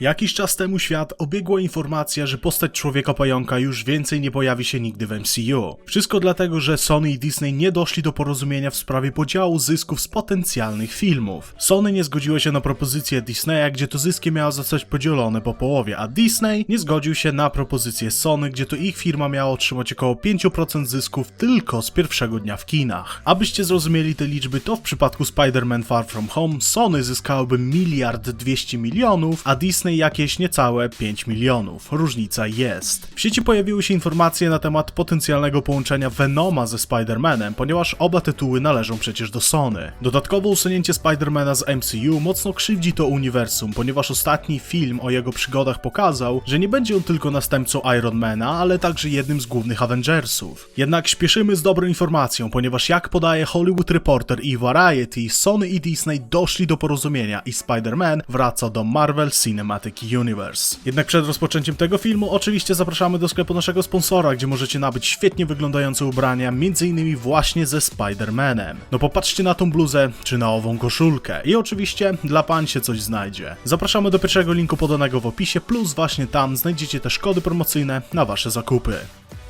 Jakiś czas temu świat obiegła informacja, że postać Człowieka Pająka już więcej nie pojawi się nigdy w MCU. Wszystko dlatego, że Sony i Disney nie doszli do porozumienia w sprawie podziału zysków z potencjalnych filmów. Sony nie zgodziło się na propozycję Disneya, gdzie to zyski miało zostać podzielone po połowie, a Disney nie zgodził się na propozycję Sony, gdzie to ich firma miała otrzymać około 5% zysków tylko z pierwszego dnia w kinach. Abyście zrozumieli te liczby, to w przypadku Spider-Man Far From Home Sony zyskałoby miliard 200 milionów, a Disney jakieś niecałe 5 milionów. Różnica jest. W sieci pojawiły się informacje na temat potencjalnego połączenia Venoma ze Spider-Manem, ponieważ oba tytuły należą przecież do Sony. Dodatkowo usunięcie Spider-Mana z MCU mocno krzywdzi to uniwersum, ponieważ ostatni film o jego przygodach pokazał, że nie będzie on tylko następcą Ironmana, ale także jednym z głównych Avengersów. Jednak śpieszymy z dobrą informacją, ponieważ jak podaje Hollywood Reporter i Variety, Sony i Disney doszli do porozumienia i Spider-Man wraca do Marvel Cinematic Universe. Jednak przed rozpoczęciem tego filmu oczywiście zapraszamy do sklepu naszego sponsora, gdzie możecie nabyć świetnie wyglądające ubrania, m.in. właśnie ze Spider-Manem. No popatrzcie na tą bluzę, czy na ową koszulkę i oczywiście dla pań się coś znajdzie. Zapraszamy do pierwszego linku podanego w opisie, plus właśnie tam znajdziecie też kody promocyjne na wasze zakupy.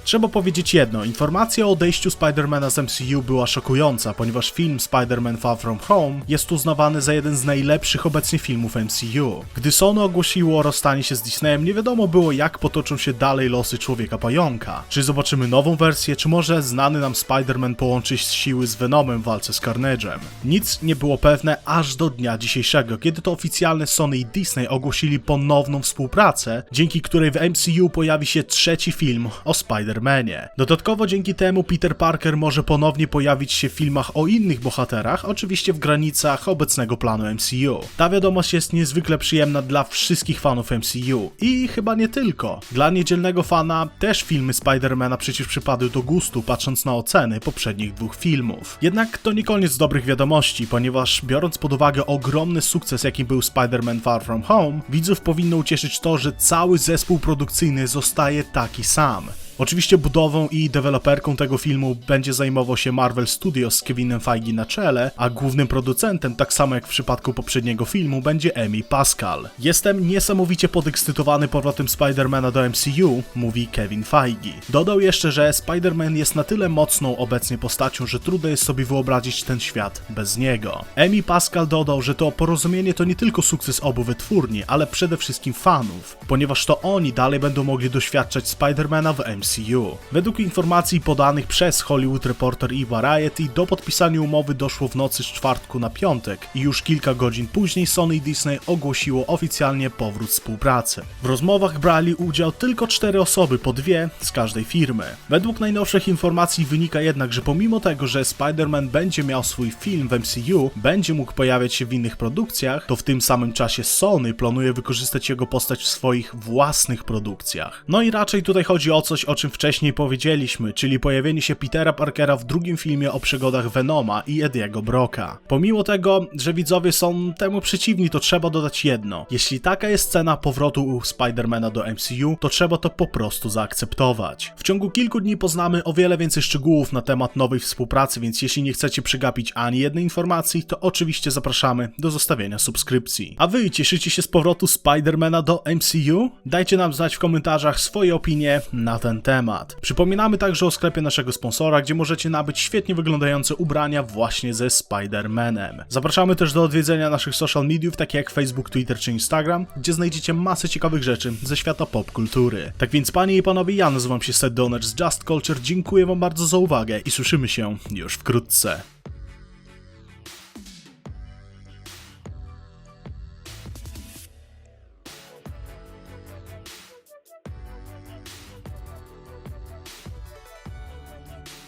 Trzeba powiedzieć jedno, informacja o odejściu Spidermana z MCU była szokująca, ponieważ film Spider-Man Far From Home jest uznawany za jeden z najlepszych obecnie filmów MCU. Gdy Sony ogłosiło rozstanie się z Disneyem, nie wiadomo było jak potoczą się dalej losy Człowieka Pająka. Czy zobaczymy nową wersję, czy może znany nam Spider-Man połączy siły z Venomem w walce z Carnage'em. Nic nie było pewne aż do dnia dzisiejszego, kiedy to oficjalne Sony i Disney ogłosili ponowną współpracę, dzięki której w MCU pojawi się trzeci film o Spider-Manie. Dodatkowo dzięki temu Peter Parker może ponownie pojawić się w filmach o innych bohaterach, oczywiście w granicach obecnego planu MCU. Ta wiadomość jest niezwykle przyjemna dla wszystkich fanów MCU i chyba nie tylko. Dla niedzielnego fana też filmy Spidermana przecież przypadły do gustu, patrząc na oceny poprzednich dwóch filmów. Jednak to nie koniec dobrych wiadomości, ponieważ biorąc pod uwagę ogromny sukces, jakim był Spider-Man Far From Home, widzów powinno ucieszyć to, że cały zespół produkcyjny zostaje taki sam. Oczywiście budową i deweloperką tego filmu będzie zajmował się Marvel Studios z Kevinem Feige na czele, a głównym producentem, tak samo jak w przypadku poprzedniego filmu, będzie Amy Pascal. Jestem niesamowicie podekscytowany powrotem Spidermana do MCU, mówi Kevin Feige. Dodał jeszcze, że Spider-Man jest na tyle mocną obecnie postacią, że trudno jest sobie wyobrazić ten świat bez niego. Amy Pascal dodał, że to porozumienie to nie tylko sukces obu wytwórni, ale przede wszystkim fanów, ponieważ to oni dalej będą mogli doświadczać Spidermana w MCU. MCU. Według informacji podanych przez Hollywood Reporter i Variety, do podpisania umowy doszło w nocy z czwartku na piątek i już kilka godzin później Sony i Disney ogłosiło oficjalnie powrót współpracy. W rozmowach brali udział tylko cztery osoby, po dwie z każdej firmy. Według najnowszych informacji wynika jednak, że pomimo tego, że Spider-Man będzie miał swój film w MCU, będzie mógł pojawiać się w innych produkcjach, to w tym samym czasie Sony planuje wykorzystać jego postać w swoich własnych produkcjach. No i raczej tutaj chodzi o coś, o czym wcześniej powiedzieliśmy, czyli pojawienie się Petera Parkera w drugim filmie o przygodach Venoma i Ediego Broka. Pomimo tego, że widzowie są temu przeciwni, to trzeba dodać jedno. Jeśli taka jest cena powrotu Spidermana do MCU, to trzeba to po prostu zaakceptować. W ciągu kilku dni poznamy o wiele więcej szczegółów na temat nowej współpracy, więc jeśli nie chcecie przegapić ani jednej informacji, to oczywiście zapraszamy do zostawienia subskrypcji. A wy cieszycie się z powrotu Spidermana do MCU? Dajcie nam znać w komentarzach swoje opinie na ten temat. Przypominamy także o sklepie naszego sponsora, gdzie możecie nabyć świetnie wyglądające ubrania właśnie ze Spider-Manem. Zapraszamy też do odwiedzenia naszych social mediów, takich jak Facebook, Twitter czy Instagram, gdzie znajdziecie masę ciekawych rzeczy ze świata popkultury. Tak więc panie i panowie, ja nazywam się Seth Donner z Just Culture, dziękuję wam bardzo za uwagę i słyszymy się już wkrótce.